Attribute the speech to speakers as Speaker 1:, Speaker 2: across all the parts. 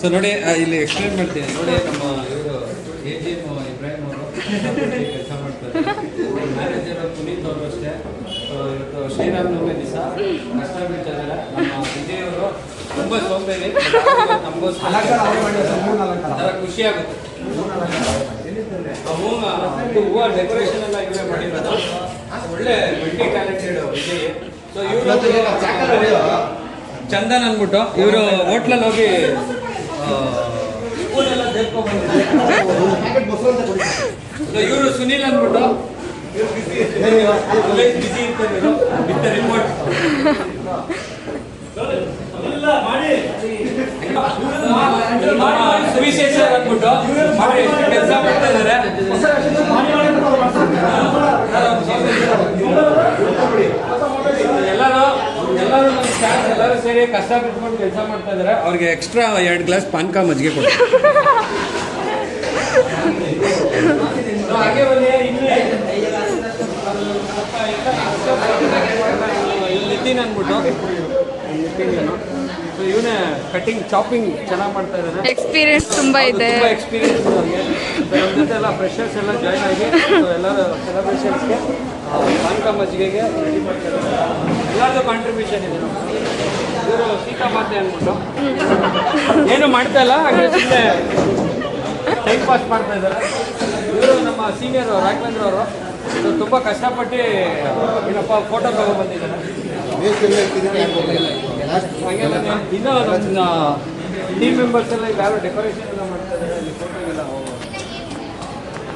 Speaker 1: So ನೋಡಿ ಇಲ್ಲಿ explain ಮಾಡ್ತೀನಿ ನೋಡಿ ನಮ್ಮ ಇವರು ಎ ಜಿ ಎಂ ಇಬ್ರಾಹಿಂ ಅವರು ಕೆಲಸ ಮಾಡ್ತಾರೆ ಮ್ಯಾನೇಜರ್ ಪುನೀತ್ ಅವರು ಅಷ್ಟೇ ಇವತ್ತು ಶ್ರೀರಾಮನವಮಿ ದಿವಸ ಕಷ್ಟ ಬೀಳ್ತಿದ್ದಾರೆ ನಮ್ಮ ವಿಜಯ್ ಅವರು ತುಂಬ ಸೋಂಬೇರಿ ನಮಗೋಸ್ಕರ ಖುಷಿ ಆಗುತ್ತೆ ಹೂವ ಡೆಕೋರೇಷನ್ ಎಲ್ಲ ಇವೇ ಮಾಡಿರೋದು ಒಳ್ಳೆ ಮಲ್ಟಿ ಟ್ಯಾಲೆಂಟೆಡ್ ವಿಜಯ್ ಸೊ ಇವರು ಚಂದನ್ ಅಂದ್ಬಿಟ್ಟು ಇವರು ಹೋಟ್ಲಲ್ಲಿ ಹೋಗಿ ಸೊ ಇವರು ಸುನೀಲ್ ಅಂದ್ಬಿಟ್ಟು ಬಿಸಿ ಇರ್ತಾರೆ ಇವರು ವಿತ್ ರಿಮೋಟ್ ಸುವಿಶೇಷರ್ ಅಂದ್ಬಿಟ್ಟು ಮಾಡಿ ಕೆಲಸ ಮಾಡ್ತಾ ಇದ್ದಾರೆ ಎಲ್ಲರೂ ಎಲ್ಲರೂ ನಮ್ಮ ಸ್ಟಾಫ್ ಎಲ್ಲರೂ ಸೇರಿ ಕಷ್ಟ ಬಿಟ್ಕೊಂಡು ಕೆಲಸ ಮಾಡ್ತಾ ಇದ್ದಾರೆ ಅವ್ರಿಗೆ ಎಕ್ಸ್ಟ್ರಾ ಎರಡು ಗ್ಲಾಸ್ ಪಾನ್ಕ ಮಜ್ಜಿಗೆ ಕೊಡಿ ಹಾಗೆ ಬನ್ನಿ ಇಲ್ಲಿ. ಇಲ್ಲಿ ನಿತಿನ್ ಅಂದ್ಬಿಟ್ಟು ನಿತಿನ್ ಸೊ ಇವನೇ ಕಟಿಂಗ್ ಚಾಪಿಂಗ್ ಚೆನ್ನಾಗಿ ಮಾಡ್ತಾ ಇದ್ದಾರೆ
Speaker 2: ಎಕ್ಸ್ಪೀರಿಯನ್ಸ್ ತುಂಬಾ ಇದೆ.
Speaker 1: ತುಂಬ ಎಕ್ಸ್ಪೀರಿಯನ್ಸ್ ಅವ್ರಿಗೆ ನಮ್ಮ ಜೊತೆ ಎಲ್ಲ ಫ್ರೆಶರ್ಸ್ ಎಲ್ಲ ಜಾಯ್ನ್ ಆಗಿ ಎಲ್ಲರೂ ಸೆಲೆಬ್ರೇಷನ್ಸ್ಗೆ ಪಾನ್ಕ ಮಜ್ಜಿಗೆಗೆ ರೆಡಿ ಇದ್ದಾರೆ ಎಲ್ಲರದ್ದು ಕಾಂಟ್ರಿಬ್ಯೂಷನ್ ಇದೆ. ಏನು ಮಾಡ್ತಾ ಇಲ್ಲ, ಹಾಗೆ ಸುಮ್ಮನೆ ಟೈಮ್ ಪಾಸ್ ಮಾಡ್ತಾ ಇದ್ದಾರೆ. ಇವರು ನಮ್ಮ ಸೀನಿಯರ್ ರಾಘವೇಂದ್ರ ಅವರು. ಇವ್ರು ತುಂಬ ಕಷ್ಟಪಟ್ಟು, ಏನಪ್ಪ ಫೋಟೋ ತಗೊಬಂದಿದ್ದಾರೆ. ಇನ್ನೂ ನಮ್ಮ ಟೀಮ್ ಮೆಂಬರ್ಸ್ ಎಲ್ಲ ಯಾರು ಡೆಕೋರೇಷನ್ ಎಲ್ಲ ಮಾಡ್ತಾ ಇದ್ದಾರೆ, ಅಲ್ಲಿ ಇಲ್ಲ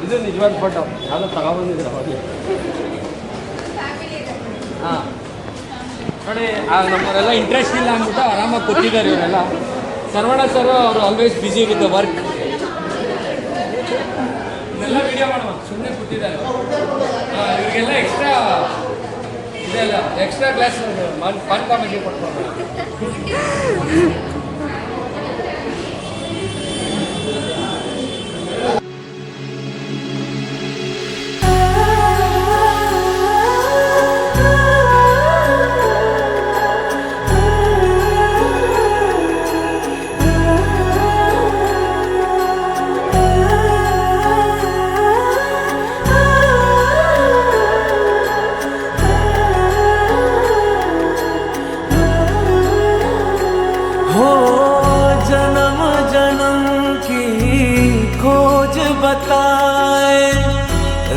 Speaker 1: ಇದು ನಿಜವಾದ ಫೋಟೋ ಯಾರು ತಗೊಬಂದಿದ್ರು ಆ ನಮ್ಮವರೆಲ್ಲ ಇಂಟ್ರೆಸ್ಟ್ ಇಲ್ಲ ಅಂದ್ಬಿಟ್ಟು ಆರಾಮಾಗಿ ಕೊಟ್ಟಿದ್ದಾರೆ ಇವರೆಲ್ಲ. ಸರ್ವಣ ಸರ್ ಅವರು ಆಲ್ವೇಸ್ ಬಿಸಿ ವಿತ್ ವರ್ಕ್ ಇದೆಲ್ಲ ವಿಡಿಯೋ ಮಾಡುವ ಸುಮ್ಮನೆ ಕೂತಿದ್ದಾರೆ. ಆ, ಇವರಿಗೆಲ್ಲ ಎಕ್ಸ್ಟ್ರಾ ಇದೆಲ್ಲ ಎಕ್ಸ್ಟ್ರಾ ಕ್ಲಾಸ್ ಪಾನ್ ಕಾಮಿಗೆ ಕೊಟ್ಕೊಂಡು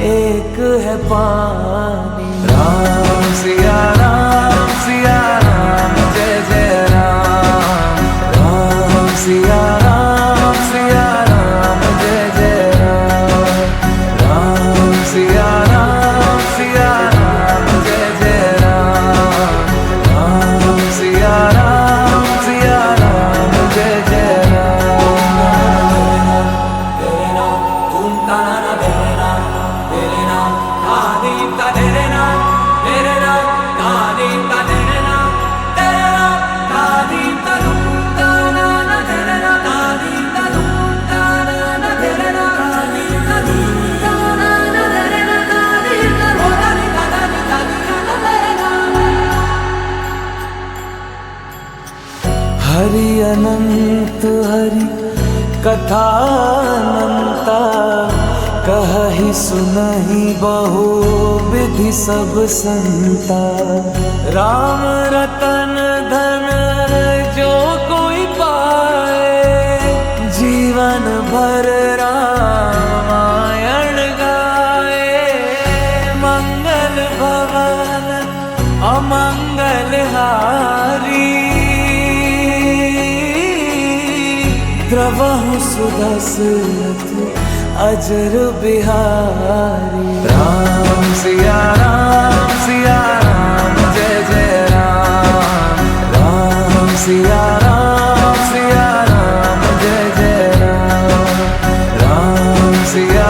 Speaker 3: एक है पानी। राम सिया राम सिया कथा अनंता कही सुनहि बहु विधि सब संता। राम रतन धन जो कोई पाए, जीवन भर रामायण गाए। मंगल भवन, अमंगल हारी प्रवाह सुदासत अजर बिहारी राम सिया राम सिया राम जय जय राम राम सिया राम सिया राम जय जय राम राम सिया